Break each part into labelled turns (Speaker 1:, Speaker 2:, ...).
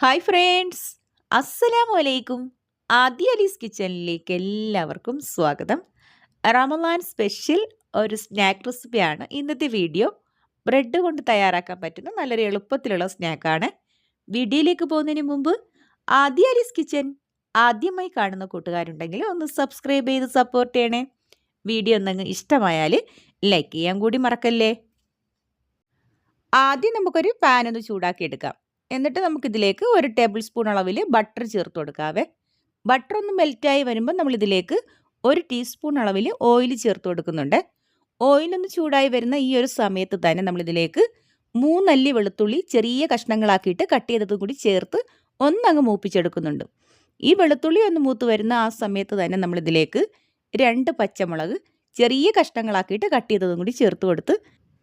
Speaker 1: Hi friends. അസ്സലാമു അലൈക്കും ആദ്യ അലീസ് കിച്ചണിലേക്ക് എല്ലാവർക്കും സ്വാഗതം. റമലാൻ സ്പെഷ്യൽ ഒരു സ്നാക്ക് റെസിപ്പിയാണ്. ഇന്നത്തെ വീഡിയോ ബ്രെഡ് കൊണ്ട് തയ്യാറാക്കാൻ പറ്റുന്ന നല്ലൊരു എളുപ്പത്തിലുള്ള സ്നാക്കാണ്. വീഡിയോയിലേക്ക് പോകുന്നതിന് മുമ്പ് ആദ്യ അലീസ് കിച്ചൻ ആദ്യമായി കാണുന്ന കൂട്ടുകാരുണ്ടെങ്കിൽ ഒന്ന് സബ്സ്ക്രൈബ് ചെയ്ത് സപ്പോർട്ട് ചെയ്യണേ. വീഡിയോ ഒന്നങ്ങ് ഇഷ്ടമായാൽ ലൈക്ക് ചെയ്യാൻ കൂടി മറക്കല്ലേ. ആദ്യം നമുക്കൊരു പാൻ ഒന്ന് ചൂടാക്കി എടുക്കാം എന്നിട്ട് നമുക്കിതിലേക്ക് ഒരു ടേബിൾ സ്പൂൺ അളവിൽ ബട്ടർ ചേർത്ത് കൊടുക്കാവേ. ബട്ടർ ഒന്ന് മെൽറ്റായി വരുമ്പോൾ നമ്മളിതിലേക്ക് ഒരു ടീസ്പൂൺ അളവിൽ ഓയിൽ ചേർത്ത് കൊടുക്കുന്നുണ്ട്. ഓയിലൊന്ന് ചൂടായി വരുന്ന ഈ ഒരു സമയത്ത് തന്നെ നമ്മളിതിലേക്ക് മൂന്നല്ലി വെളുത്തുള്ളി ചെറിയ കഷ്ണങ്ങളാക്കിയിട്ട് കട്ട് ചെയ്തതും കൂടി ചേർത്ത് ഒന്നങ്ങ് മൂപ്പിച്ചെടുക്കുന്നുണ്ട്. ഈ വെളുത്തുള്ളി ഒന്ന് മൂത്ത് വരുന്ന ആ സമയത്ത് തന്നെ നമ്മളിതിലേക്ക് രണ്ട് പച്ചമുളക് ചെറിയ കഷ്ണങ്ങളാക്കിയിട്ട് കട്ട് ചെയ്തതും കൂടി ചേർത്ത് കൊടുത്ത്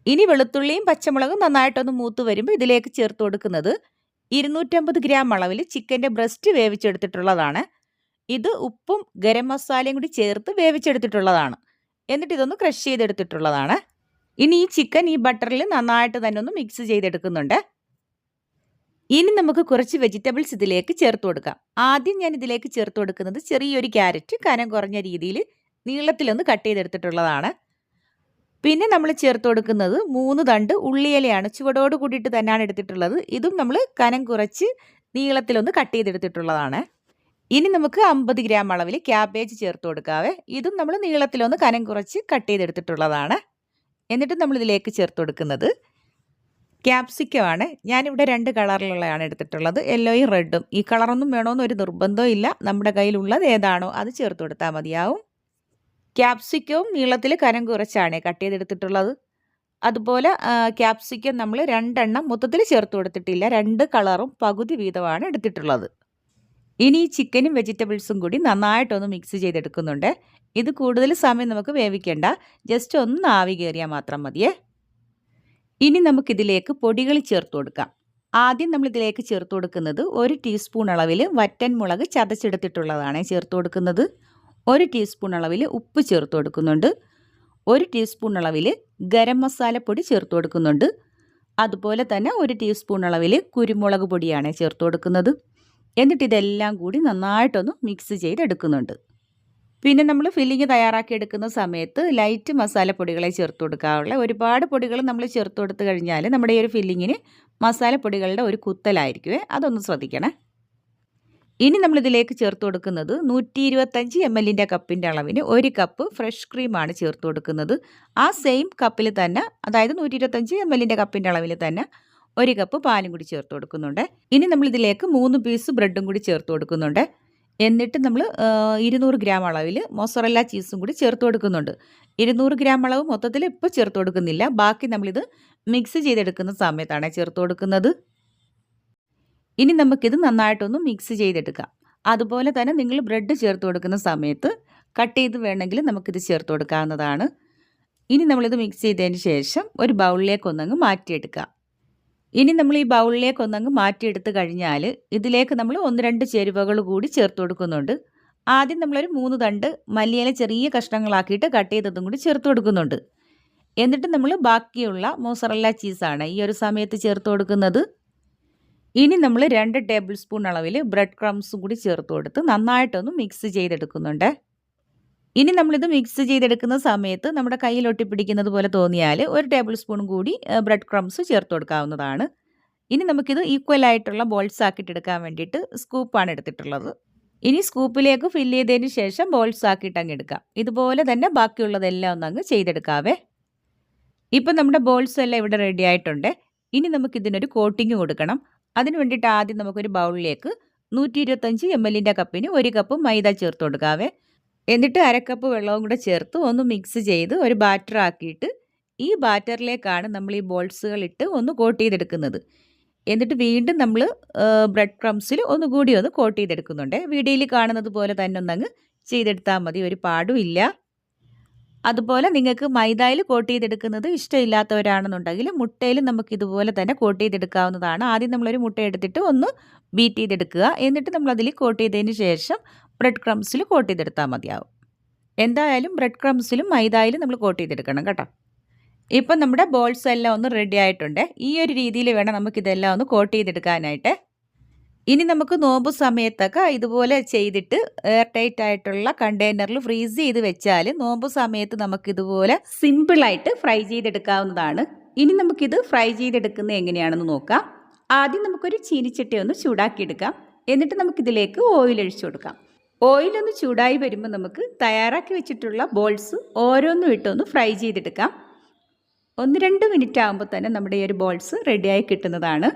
Speaker 1: ഇനി വെളുത്തുള്ളിയും പച്ചമുളകും നന്നായിട്ടൊന്ന് മൂത്ത് വരുമ്പോൾ ഇതിലേക്ക് ചേർത്ത് കൊടുക്കുന്നത് ഇരുന്നൂറ്റമ്പത് ഗ്രാം അളവിൽ ചിക്കന്റെ ബ്രസ്റ്റ് വേവിച്ചെടുത്തിട്ടുള്ളതാണ്. ഇത് ഉപ്പും ഗരം മസാലയും കൂടി ചേർത്ത് വേവിച്ചെടുത്തിട്ടുള്ളതാണ്. എന്നിട്ട് ഇതൊന്ന് ക്രഷ് ചെയ്തെടുത്തിട്ടുള്ളതാണ്. ഇനി ഈ ചിക്കൻ ഈ ബട്ടറിൽ നന്നായിട്ട് തന്നെ ഒന്ന് മിക്സ് ചെയ്തെടുക്കുന്നുണ്ട്. ഇനി നമുക്ക് കുറച്ച് വെജിറ്റബിൾസ് ഇതിലേക്ക് ചേർത്ത് കൊടുക്കാം. ആദ്യം ഞാൻ ഇതിലേക്ക് ചേർത്ത് കൊടുക്കുന്നത് ചെറിയൊരു ക്യാരറ്റ് കനം കുറഞ്ഞ രീതിയിൽ നീളത്തിലൊന്ന് കട്ട് ചെയ്തെടുത്തിട്ടുള്ളതാണ്. പിന്നെ നമ്മൾ ചേർത്ത് കൊടുക്കുന്നത് മൂന്ന് തണ്ട് ഉള്ളിയിലയാണ്. ചുവടോട് കൂടിയിട്ട് തന്നെയാണ് എടുത്തിട്ടുള്ളത്. ഇതും നമ്മൾ കനം കുറച്ച് നീളത്തിലൊന്ന് കട്ട് ചെയ്തെടുത്തിട്ടുള്ളതാണ്. ഇനി നമുക്ക് അമ്പത് ഗ്രാം അളവിൽ ക്യാബേജ് ചേർത്ത് കൊടുക്കാവേ. ഇതും നമ്മൾ നീളത്തിലൊന്ന് കനം കുറച്ച് കട്ട് ചെയ്തെടുത്തിട്ടുള്ളതാണ്. എന്നിട്ട് നമ്മളിതിലേക്ക് ചേർത്ത് കൊടുക്കുന്നത് ക്യാപ്സിക്കമാണ്. ഞാനിവിടെ രണ്ട് കളറിലുള്ളതാണ് എടുത്തിട്ടുള്ളത്. യെല്ലോയും റെഡും. ഈ കളറൊന്നും വേണമെന്നൊരു നിർബന്ധവും ഇല്ല നമ്മുടെ കയ്യിലുള്ളത് ഏതാണോ അത് ചേർത്ത് കൊടുത്താൽ മതിയാവും. ക്യാപ്സിക്കവും നീളത്തിൽ കനം കുറച്ചാണ് കട്ട് ചെയ്തെടുത്തിട്ടുള്ളത്. അതുപോലെ ക്യാപ്സിക്കം നമ്മൾ രണ്ടെണ്ണം മൊത്തത്തിൽ ചേർത്ത് കൊടുത്തിട്ടില്ല. രണ്ട് കളറും പകുതി വീതമാണ് എടുത്തിട്ടുള്ളത്. ഇനി ചിക്കനും വെജിറ്റബിൾസും കൂടി നന്നായിട്ടൊന്ന് മിക്സ് ചെയ്തെടുക്കുന്നുണ്ട്. ഇത് കൂടുതൽ സമയം നമുക്ക് വേവിക്കേണ്ട. ജസ്റ്റ് ഒന്ന് ആവി കയറിയാൽ മാത്രം മതിയേ. ഇനി നമുക്കിതിലേക്ക് പൊടികൾ ചേർത്ത് കൊടുക്കാം. ആദ്യം നമ്മൾ ഇതിലേക്ക് ചേർത്ത് കൊടുക്കുന്നത് ഒരു ടീസ്പൂൺ അളവിൽ വറ്റൻ മുളക് ചതച്ചെടുത്തിട്ടുള്ളതാണ് ചേർത്ത് കൊടുക്കുന്നത്. ഒരു ടീസ്പൂൺ അളവിൽ ഉപ്പ് ചേർത്ത് കൊടുക്കുന്നുണ്ട്. ഒരു ടീസ്പൂൺ അളവിൽ ഗരം മസാലപ്പൊടി ചേർത്ത് കൊടുക്കുന്നുണ്ട്. അതുപോലെ തന്നെ ഒരു ടീസ്പൂൺ അളവിൽ കുരുമുളക് പൊടിയാണ് ചേർത്ത് കൊടുക്കുന്നത്. എന്നിട്ട് ഇതെല്ലാം കൂടി നന്നായിട്ടൊന്ന് മിക്സ് ചെയ്തെടുക്കുന്നുണ്ട്. പിന്നെ നമ്മൾ ഫില്ലിങ് തയ്യാറാക്കി എടുക്കുന്ന സമയത്ത് ലൈറ്റ് മസാലപ്പൊടികളെ ചേർത്ത് കൊടുക്കാറുള്ള ഒരുപാട് പൊടികൾ നമ്മൾ ചേർത്ത് കൊടുത്തു കഴിഞ്ഞാൽ നമ്മുടെ ഈ ഒരു ഫില്ലിങ്ങിന് മസാലപ്പൊടികളുടെ ഒരു കുത്തലായിരിക്കുമേ അതൊന്ന് ശ്രദ്ധിക്കണേ. ഇനി നമ്മളിതിലേക്ക് ചേർത്ത് കൊടുക്കുന്നത് നൂറ്റി ഇരുപത്തഞ്ച് എം എല്ലിന്റെ കപ്പിന്റെ അളവിന് ഒരു കപ്പ് ഫ്രഷ് ക്രീമാണ് ചേർത്ത് കൊടുക്കുന്നത്. ആ സെയിം കപ്പിൽ തന്നെ അതായത് നൂറ്റി ഇരുപത്തഞ്ച് എം എല്ലിന്റെ കപ്പിന്റെ അളവിൽ തന്നെ ഒരു കപ്പ് പാലും കൂടി ചേർത്ത് കൊടുക്കുന്നുണ്ട്. ഇനി നമ്മളിതിലേക്ക് മൂന്ന് പീസ് ബ്രെഡും കൂടി ചേർത്ത് കൊടുക്കുന്നുണ്ട്. എന്നിട്ട് നമ്മൾ ഇരുന്നൂറ് ഗ്രാം അളവിൽ മൊസറല്ല ചീസും കൂടി ചേർത്ത് കൊടുക്കുന്നുണ്ട്. ഇരുന്നൂറ് ഗ്രാം അളവ് മൊത്തത്തിൽ ഇപ്പോൾ ചേർത്ത് കൊടുക്കുന്നില്ല. ബാക്കി നമ്മളിത് മിക്സ് ചെയ്തെടുക്കുന്ന സമയത്താണ് ചേർത്ത് കൊടുക്കുന്നത്. ഇനി നമുക്കിത് നന്നായിട്ടൊന്ന് മിക്സ് ചെയ്തെടുക്കാം. അതുപോലെ തന്നെ നിങ്ങൾ ബ്രെഡ് ചേർത്ത് കൊടുക്കുന്ന സമയത്ത് കട്ട് ചെയ്ത് വേണമെങ്കിൽ നമുക്കിത് ചേർത്ത് കൊടുക്കാവുന്നതാണ്. ഇനി നമ്മളിത് മിക്സ് ചെയ്തതിന് ശേഷം ഒരു ബൗളിലേക്ക് ഒന്നങ്ങ് മാറ്റിയെടുക്കാം. ഇനി നമ്മൾ ഈ ബൗളിലേക്ക് ഒന്നങ്ങ് മാറ്റിയെടുത്ത് കഴിഞ്ഞാൽ ഇതിലേക്ക് നമ്മൾ ഒന്ന് രണ്ട് ചേരുവകൾ കൂടി ചേർത്ത് കൊടുക്കുന്നുണ്ട്. ആദ്യം നമ്മളൊരു മൂന്ന് തണ്ട് മല്ലിയില ചെറിയ കഷ്ണങ്ങളാക്കിയിട്ട് കട്ട് ചെയ്തതും കൂടി ചേർത്ത് കൊടുക്കുന്നുണ്ട്. എന്നിട്ട് നമ്മൾ ബാക്കിയുള്ള മോസറല്ല ചീസാണ് ഈ ഒരു സമയത്ത് ചേർത്ത് കൊടുക്കുന്നത്. ഇനി നമ്മൾ രണ്ട് ടേബിൾ സ്പൂൺ അളവിൽ ബ്രെഡ് ക്രംസും കൂടി ചേർത്ത് കൊടുത്ത് നന്നായിട്ടൊന്ന് മിക്സ് ചെയ്തെടുക്കുന്നുണ്ട്. ഇനി നമ്മളിത് മിക്സ് ചെയ്തെടുക്കുന്ന സമയത്ത് നമ്മുടെ കയ്യിൽ ഒട്ടിപ്പിടിക്കുന്നത് പോലെ തോന്നിയാൽ ഒരു ടേബിൾ സ്പൂൺ കൂടി ബ്രെഡ് ക്രംസ് ചേർത്ത് കൊടുക്കാവുന്നതാണ്. ഇനി നമുക്കിത് ഈക്വൽ ആയിട്ടുള്ള ബോൾസ് ആക്കിയിട്ടെടുക്കാൻ വേണ്ടിയിട്ട് സ്കൂപ്പാണ് എടുത്തിട്ടുള്ളത്. ഇനി സ്കൂപ്പിലേക്ക് ഫിൽ ചെയ്തതിന് ശേഷം ബോൾസ് ആക്കിയിട്ട് അങ്ങ് എടുക്കാം. ഇതുപോലെ തന്നെ ബാക്കിയുള്ളതെല്ലാം ഒന്ന് അങ്ങ് ചെയ്തെടുക്കാവേ. ഇപ്പം നമ്മുടെ ബോൾസ് എല്ലാം ഇവിടെ റെഡി ആയിട്ടുണ്ട്. ഇനി നമുക്കിതിനൊരു കോട്ടിങ് കൊടുക്കണം. അതിന് വേണ്ടിയിട്ട് ആദ്യം നമുക്കൊരു ബൗളിലേക്ക് നൂറ്റി ഇരുപത്തഞ്ച് എം എല്ലിന്റെ കപ്പിന് ഒരു കപ്പ് മൈദ ചേർത്ത് കൊടുക്കാവേ. എന്നിട്ട് അരക്കപ്പ് വെള്ളവും കൂടെ ചേർത്ത് ഒന്ന് മിക്സ് ചെയ്ത് ഒരു ബാറ്റർ ആക്കിയിട്ട് ഈ ബാറ്ററിലേക്കാണ് നമ്മൾ ഈ ബോൾസുകൾ ഇട്ട് ഒന്ന് കോട്ട് ചെയ്തെടുക്കുന്നത്. എന്നിട്ട് വീണ്ടും നമ്മൾ ബ്രെഡ് ക്രംസിൽ ഒന്ന് കൂടി ഒന്ന് കോട്ട് ചെയ്തെടുക്കുന്നുണ്ട്. വീഡിയോയിൽ കാണുന്നത് പോലെ തന്നെ ഒന്നങ്ങ് ചെയ്തെടുത്താൽ മതി. ഒരു പാടും ഇല്ല. അതുപോലെ നിങ്ങൾക്ക് മൈദയിൽ കോട്ട് ചെയ്തെടുക്കുന്നത് ഇഷ്ടമില്ലാത്തവരാണെന്നുണ്ടെങ്കിൽ മുട്ടയിൽ നമുക്ക് ഇതുപോലെ തന്നെ കോട്ട് ചെയ്തെടുക്കാവുന്നതാണ്. ആദ്യം നമ്മളൊരു മുട്ട എടുത്തിട്ട് ഒന്ന് ബീറ്റ് ചെയ്തെടുക്കുക. എന്നിട്ട് നമ്മൾ അതിൽ കോട്ട് ചെയ്തതിന് ശേഷം ബ്രെഡ് ക്രംസിൽ കോട്ട് ചെയ്തെടുത്താൽ മതിയാവും. എന്തായാലും ബ്രെഡ് ക്രംസിലും മൈദയിലും നമ്മൾ കോട്ട് ചെയ്തെടുക്കണം കേട്ടോ. ഇപ്പം നമ്മുടെ ബോൾസ് എല്ലാം ഒന്ന് റെഡി ആയിട്ടുണ്ട്. ഈ ഒരു രീതിയിൽ വേണം നമുക്കിതെല്ലാം ഒന്ന് കോട്ട് ചെയ്തെടുക്കാനായിട്ട്. ഇനി നമുക്ക് നോമ്പ് സമയത്തൊക്കെ ഇതുപോലെ ചെയ്തിട്ട് എയർ ടൈറ്റ് ആയിട്ടുള്ള കണ്ടെയ്നറിൽ ഫ്രീസ് ചെയ്ത് വെച്ചാൽ നോമ്പ് സമയത്ത് നമുക്ക് ഇതുപോലെ സിമ്പിളായിട്ട് ഫ്രൈ ചെയ്തെടുക്കാവുന്നതാണ്. ഇനി നമുക്കിത് ഫ്രൈ ചെയ്തെടുക്കുന്നത് എങ്ങനെയാണെന്ന് നോക്കാം. ആദ്യം നമുക്കൊരു ചീനിച്ചട്ടി ഒന്ന് ചൂടാക്കിയെടുക്കാം. എന്നിട്ട് നമുക്കിതിലേക്ക് ഓയിൽ ഒഴിച്ചു കൊടുക്കാം. ഓയിലൊന്ന് ചൂടായി വരുമ്പോൾ നമുക്ക് തയ്യാറാക്കി വെച്ചിട്ടുള്ള ബോൾസ് ഓരോന്നും ഇട്ടൊന്ന് ഫ്രൈ ചെയ്തെടുക്കാം. ഒന്ന് രണ്ട് മിനിറ്റ് ആകുമ്പോൾ തന്നെ നമ്മുടെ ഈ ഒരു ബോൾസ് റെഡിയായി കിട്ടുന്നതാണ്.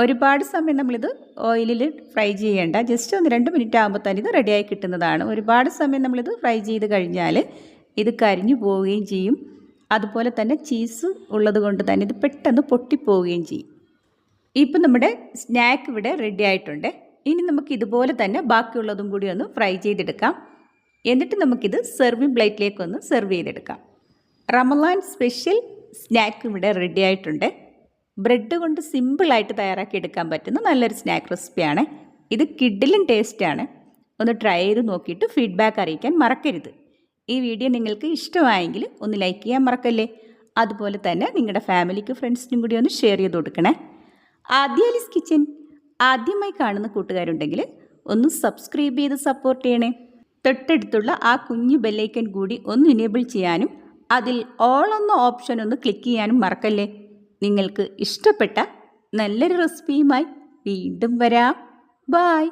Speaker 1: ഒരുപാട് സമയം നമ്മളിത് ഓയിലിൽ ഫ്രൈ ചെയ്യേണ്ട. ജസ്റ്റ് ഒന്ന് രണ്ട് മിനിറ്റ് ആകുമ്പോൾ തന്നെ ഇത് റെഡിയായി കിട്ടുന്നതാണ്. ഒരുപാട് സമയം നമ്മളിത് ഫ്രൈ ചെയ്ത് കഴിഞ്ഞാൽ ഇത് കരിഞ്ഞു പോവുകയും ചെയ്യും. അതുപോലെ തന്നെ ചീസ് ഉള്ളത് കൊണ്ട് തന്നെ ഇത് പെട്ടെന്ന് പൊട്ടിപ്പോവുകയും ചെയ്യും. ഇപ്പം നമ്മുടെ സ്നാക്ക് ഇവിടെ റെഡി ആയിട്ടുണ്ട്. ഇനി നമുക്ക് ഇതുപോലെ തന്നെ ബാക്കിയുള്ളതും കൂടി ഒന്ന് ഫ്രൈ ചെയ്തെടുക്കാം. എന്നിട്ട് നമുക്കിത് സെർവിങ് പ്ലേറ്റിലേക്ക് ഒന്ന് സെർവ് ചെയ്തെടുക്കാം. റമലാൻ സ്പെഷ്യൽ സ്നാക്ക് ഇവിടെ റെഡി ആയിട്ടുണ്ട്. ബ്രെഡ് കൊണ്ട് സിമ്പിളായിട്ട് തയ്യാറാക്കി എടുക്കാൻ പറ്റുന്ന നല്ലൊരു സ്നാക്ക് റെസിപ്പിയാണ് ഇത് കിഡിലും ടേസ്റ്റാണ് ഒന്ന് ട്രൈ ചെയ്ത് നോക്കിയിട്ട് ഫീഡ്ബാക്ക് അറിയിക്കാൻ മറക്കരുത്. ഈ വീഡിയോ നിങ്ങൾക്ക് ഇഷ്ടമായെങ്കിൽ ഒന്ന് ലൈക്ക് ചെയ്യാൻ മറക്കല്ലേ? അതുപോലെ തന്നെ നിങ്ങളുടെ ഫാമിലിക്ക് ഫ്രണ്ട്സിനും കൂടി ഒന്ന് ഷെയർ ചെയ്ത് കൊടുക്കണേ. ആദ്യാലിസ് കിച്ചൻ ആദ്യമായി കാണുന്ന കൂട്ടുകാരുണ്ടെങ്കിൽ ഒന്ന് സബ്സ്ക്രൈബ് ചെയ്ത് സപ്പോർട്ട് ചെയ്യണേ. തൊട്ടടുത്തുള്ള ആ കുഞ്ഞു ബെല്ലൈക്കൻ കൂടി ഒന്ന് എനേബിൾ ചെയ്യാനും അതിൽ ഓൾ എന്ന ഓപ്ഷൻ ഒന്ന് ക്ലിക്ക് ചെയ്യാനും മറക്കല്ലേ? നിങ്ങൾക്ക് ഇഷ്ടപ്പെട്ട നല്ലൊരു റെസിപ്പിയുമായി വീണ്ടും വരാം. ബായ്